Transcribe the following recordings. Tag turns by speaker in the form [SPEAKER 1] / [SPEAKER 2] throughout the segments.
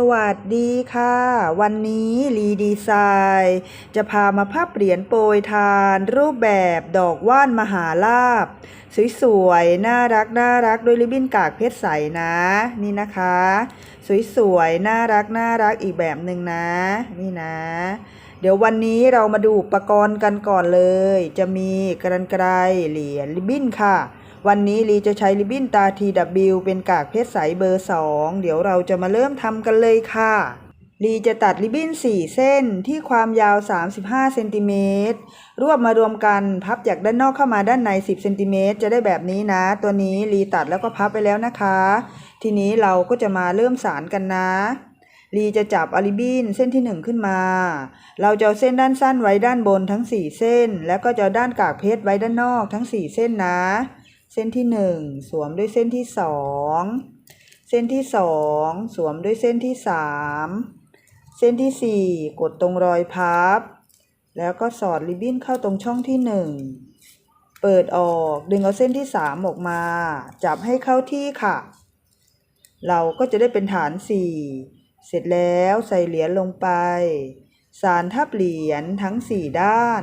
[SPEAKER 1] สวัสดีค่ะ วันนี้ลีดีไซน์จะพามาภาพเหรียญโปรยทาน รูปแบบดอกว่านมหาลาบ สวยๆ น่ารักน่ารักด้วยริบบิ้นกากเพชรใสนะ นี่นะคะ สวยๆ น่ารักน่ารักอีกแบบหนึ่งนะ นี่นะ เดี๋ยววันนี้เรามาดูอุปกรณ์กันก่อนเลย จะมีกรรไกรเหรียญริบบิ้นค่ะ วันนี้ลีจะใช้ริบบิ้นตา TW เป็นกากเพชรใสเบอร์ 2 เดี๋ยวเราจะมาเริ่มทำกันเลยค่ะ ลีจะตัดริบบิ้น 4 เส้นที่ความยาว 35เซนติเมตรรวบมารวมกันพับจากด้านนอกเข้ามาด้านใน 10เซนติเมตรจะได้แบบนี้นะ ตัวนี้ลีตัดแล้วก็พับไปแล้วนะคะ ทีนี้เราก็จะมาเริ่มสารกันนะลีจะจับอาริบบินเส้นที่ 1 ขึ้นมา เราจะเอาเส้นด้านสั้นไว้ด้านบนทั้ง 4 เส้น แล้วก็จะด้านกากเพชรไว้ด้านนอกทั้ง 4 เส้นนะ เส้นที่ 1 สวมด้วยเส้นที่ 2 เส้นที่ 2 สวมด้วยเส้นที่ 3 เส้นที่ 4 กดตรงรอยพับ แล้วก็สอดริบบิ้นเข้าตรงช่องที่ 1 เปิดออกดึงเอาเส้นที่ 3 ออกมา จับให้เข้าที่ค่ะ เราก็จะได้เป็นฐาน 4 เสร็จแล้วใส่เหรียญลงไป สารทับเหรียญทั้ง 4 ด้าน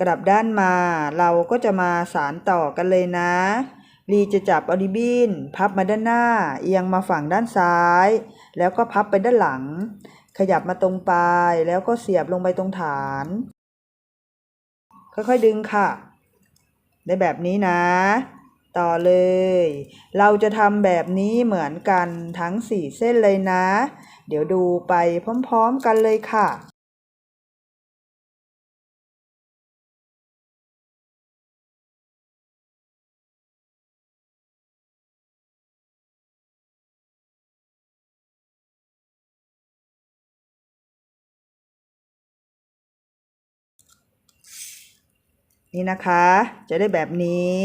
[SPEAKER 1] กลับด้านมาเราก็จะมาสารต่อกันเลยนะ ลีจะจับออริบินพับมาด้านหน้า เอียงมาฝั่งด้านซ้าย แล้วก็พับไปด้านหลัง ขยับมาตรงปลายแล้วก็เสียบลงไปตรงฐาน ค่อยๆดึงค่ะ ได้แบบนี้นะ ต่อเลย เราจะทำแบบนี้เหมือนกันทั้ง4เส้นเลยนะ เดี๋ยวดูไปพร้อมๆกันเลยค่ะ นี่นะคะ จะได้แบบนี้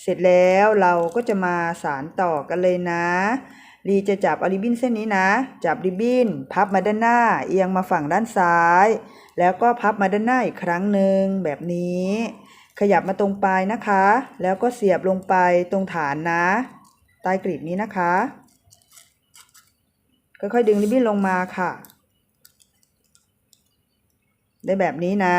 [SPEAKER 1] เสร็จแล้วเราก็จะมาสารต่อกันเลยนะลีจะจับอาริบบิ้นเส้นนี้นะ จับริบบิ้น พับมาด้านหน้า เอียงมาฝั่งด้านซ้าย แล้วก็พับมาด้านหน้าอีกครั้งหนึ่งแบบนี้ ขยับมาตรงปลายนะคะ แล้วก็เสียบลงไปตรงฐานนะใต้กรีบนี้นะคะ ค่อยๆดึงริบบิ้นลงมาค่ะ ได้แบบนี้นะ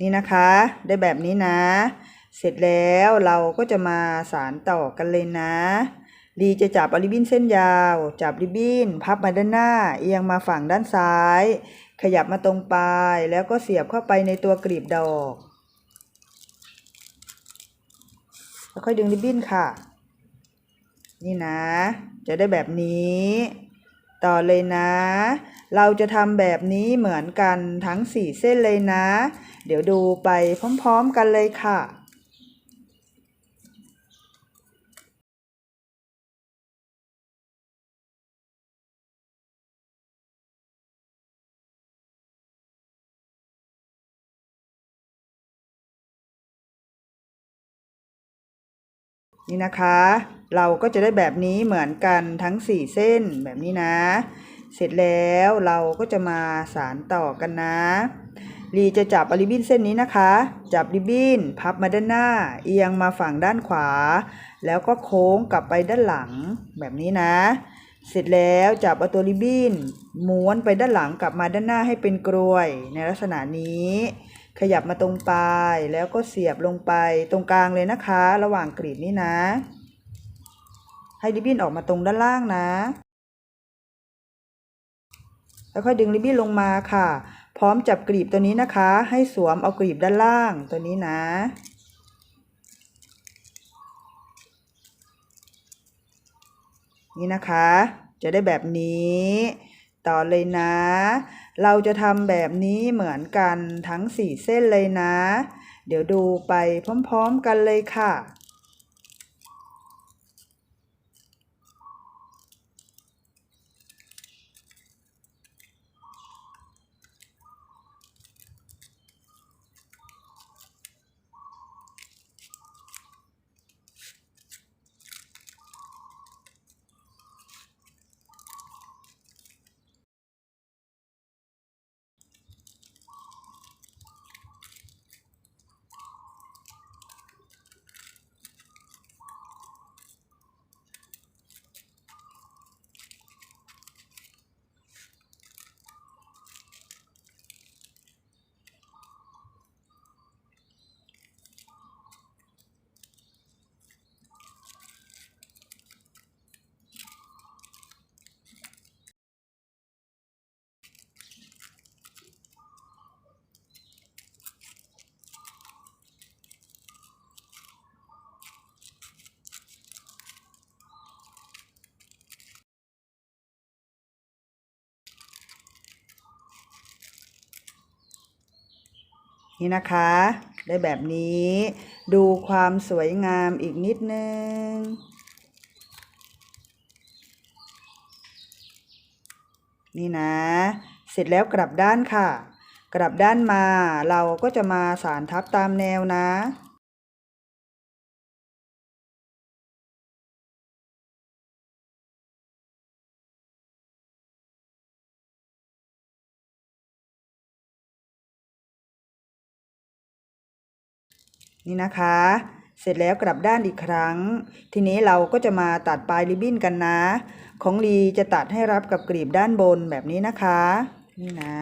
[SPEAKER 1] นี่นะคะ ได้แบบนี้นะ เสร็จแล้วเราก็จะมาสารต่อกันเลยนะดีจะจับอาริบบิ้นเส้นยาว จับริบบิ้น พับมาด้านหน้า เอียงมาฝั่งด้านซ้าย ขยับมาตรงปลาย แล้วก็เสียบเข้าไปในตัวกลีบดอก แล้วค่อยดึงริบบิ้นค่ะ นี่นะ จะได้แบบนี้ ต่อเลยนะ เราจะทำแบบนี้เหมือนกันทั้ง4เส้นเลยนะ เดี๋ยวดูไปพร้อมๆกันเลยค่ะนี่นะคะ เราก็จะได้แบบนี้เหมือนกันทั้ง 4 เส้นแบบนี้นะ เสร็จแล้วเราก็จะมาสารต่อกันนะลีจะจับอริบบิ้นเส้นนี้นะคะ จับริบบิ้นพับมาด้านหน้า เอียงมาฝั่งด้านขวา แล้วก็โค้งกลับไปด้านหลังแบบนี้นะ เสร็จแล้วจับเอาตัวริบบิ้นม้วนไปด้านหลังกลับมาด้านหน้าให้เป็นกรวย ในลักษณะนี้ ขยับมาตรงปลายแล้วก็เสียบลงไปตรงกลางเลยนะคะ ระหว่างกรีบนี่นะ ให้ริบบิ้นออกมาตรงด้านล่างนะ แล้วค่อยดึงริบบิ้นลงมาค่ะ พร้อมจับกรีบตัวนี้นะคะ ให้สวมเอากรีบด้านล่างตัวนี้นะนี่นะคะ จะได้แบบนี้ ต่อเลยนะ เราจะทำแบบนี้เหมือนกันทั้งสี่เส้นเลยนะ เดี๋ยวดูไปพร้อมๆกันเลยค่ะ นี่นะคะ ได้แบบนี้ ดูความสวยงามอีกนิดนึง นี่นะ เสร็จแล้วกลับด้านค่ะ กลับด้านมาเราก็จะมาสารทับตามแนวนะ นี่นะคะ เสร็จแล้วกลับด้านอีกครั้ง ทีนี้เราก็จะมาตัดปลายริบบิ้นกันนะ ของลีจะตัดให้รับกับกรีบด้านบนแบบนี้นะคะ นี่นะ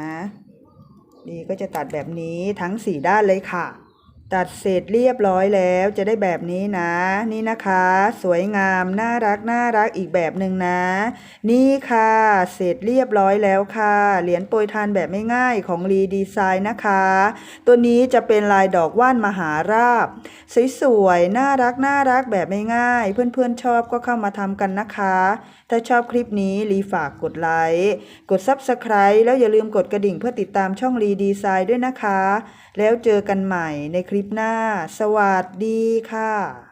[SPEAKER 1] ลีก็จะตัดแบบนี้ทั้งสี่ด้านเลยค่ะ ตัดเสร็จเรียบร้อยแล้วจะได้แบบนี้นะ นี่นะคะ สวยงามน่ารักน่ารักอีกแบบหนึ่งนะ นี่ค่ะ เสร็จเรียบร้อยแล้วค่ะ เหรียญโปรยทานแบบไม่ง่ายของรีดีไซน์นะคะ ตัวนี้จะเป็นลายดอกว่านมหาราบ สวยๆน่ารักน่ารักแบบไม่ง่าย เพื่อนๆชอบก็เข้ามาทำกันนะคะ ถ้าชอบคลิปนี้รีฝากกดไลค์กด Subscribe แล้วอย่าลืมกดกระดิ่งเพื่อติดตามช่องรีดีไซน์ด้วยนะคะ แล้วเจอกันใหม่ในคลิปลิปหน้า สวัสดีค่ะ